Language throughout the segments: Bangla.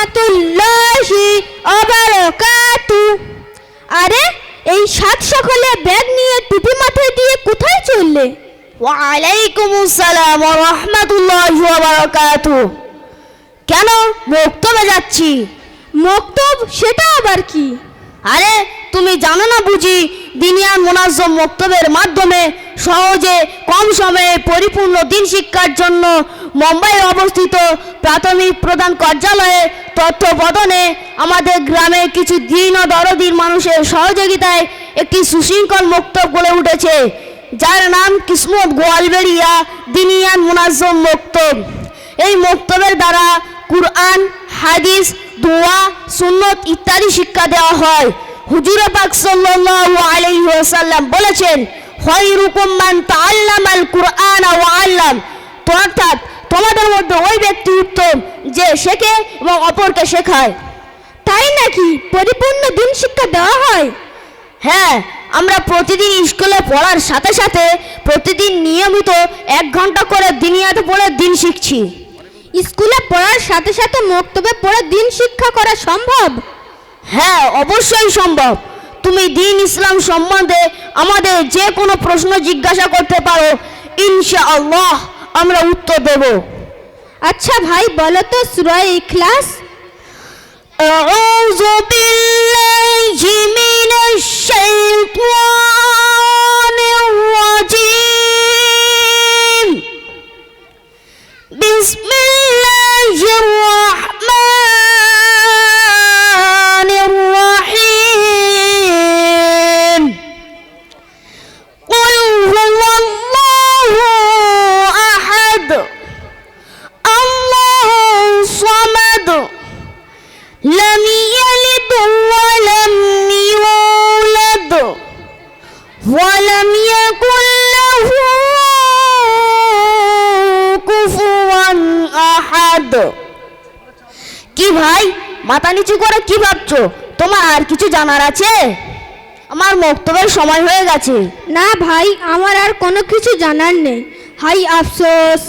রহমাতুল্লাহি অবারকাতু আরে এই সাত সকালে ব্যাগ নিয়ে টুপি মাথায় দিয়ে কোথায় চললে? ওয়ালাইকুম আসসালাম ওয়া রাহমাতুল্লাহি ওয়া বারাকাতুহু কেন মক্তবে যাচ্ছি? মক্তব সেটা আবার কি? আরে তুমি জানো না বুঝি দিনিয়ান মোনাজ্জম মক্তবের মাধ্যমে সহজে কম সময়ে পরিপূর্ণ দিন শিক্ষার জন্য মুম্বাইয়ে অবস্থিত প্রাথমিক প্রধান কার্যালয়ে তথ্য প্রদানে আমাদের গ্রামে কিছু ও দরদির মানুষের সহযোগিতায় একটি সুশৃঙ্খল মক্তব গড়ে উঠেছে, যার নাম কিসমত গোয়ালবেড়িয়া দিনিয়ান মুনাজ্জম মক্তব। এই মক্তবের দ্বারা কুরআন, হাদিস, দোয়া, সুন্নত ইত্যাদি শিক্ষা দেওয়া হয়। হুজুর পাক সাল্লাল্লাহু আলাইহি ওয়াসাল্লাম বলেছেন খায়রুকুম মান তাআল্লামাল কুরআন ওয়া আল্লাম। অর্থাৎ তোমাদের মধ্যে ওই ব্যক্তি উত্তম যে শেখে এবং অপরকে শেখায়। তাই নাকি পরিপূর্ণ দিন শিক্ষা দেওয়া হয়? হ্যাঁ আমরা প্রতিদিন স্কুলে পড়ার সাথে সাথে প্রতিদিন নিয়মিত এক ঘণ্টা করে দিনিয়াতে পড়ে দিন শিখছি। স্কুলে পড়ার সাথে সাথে মক্তবে পড়ে দিন শিক্ষা করা সম্ভব? হ্যাঁ অবশ্যই সম্ভব। তুমি দিন ইসলাম সম্বন্ধে আমাদের যে কোনো প্রশ্ন জিজ্ঞাসা করতে পারো ইনশাআল্লাহ আমরা উত্তর দেব আচ্ছা ভাই বলো তো সূরা ইখলাস أعوذ بالله من الشيطان الرجيم بسم সিদ্ধান্ত কি ভাই মাথা নিচু করে কি ভাবছ? তোমার আর কিছু জানার আছে? আমার মক্তবের সময় হয়ে গেছে। না ভাই আমার আর কোনো কিছু জানার নেই। হাই আফসোস।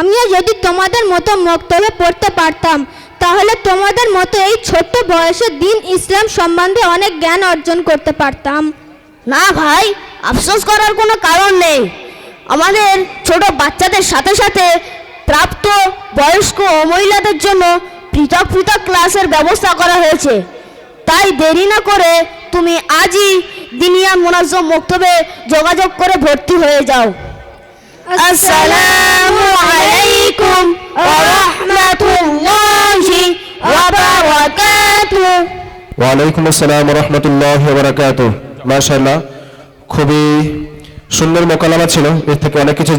আমিও যদি তোমাদের মতো মক্তবে পড়তে পারতাম তাহলে তোমাদের মতো এই ছোট্ট বয়সে দিন ইসলাম সম্বন্ধে অনেক জ্ঞান অর্জন করতে পারতাম। না ভাই আফসোস করার কোনো কারণ নেই। আমাদের ছোট বাচ্চাদের সাথে সাথে প্রাপ্ত বয়স্ক ও মহিলাদের জন্য পৃথক পৃথক ক্লাসের ব্যবস্থা করা হয়েছে। তাই দেরি না করে তুমি আজই দিনিয়া মোনাজম মক্তবে যোগাযোগ করে ভর্তি হয়ে যাও। আসসালামু আলাইকুম ওয়া রাহমাতুল্লাহি ওয়া বারাকাতুহু ওয়ালাইকুম আসসালাম রহমতুল্লাহ বারাকাত। মাশাল্লাহ খুবই সুন্দর মোকালামা ছিল। এর থেকে অনেক কিছু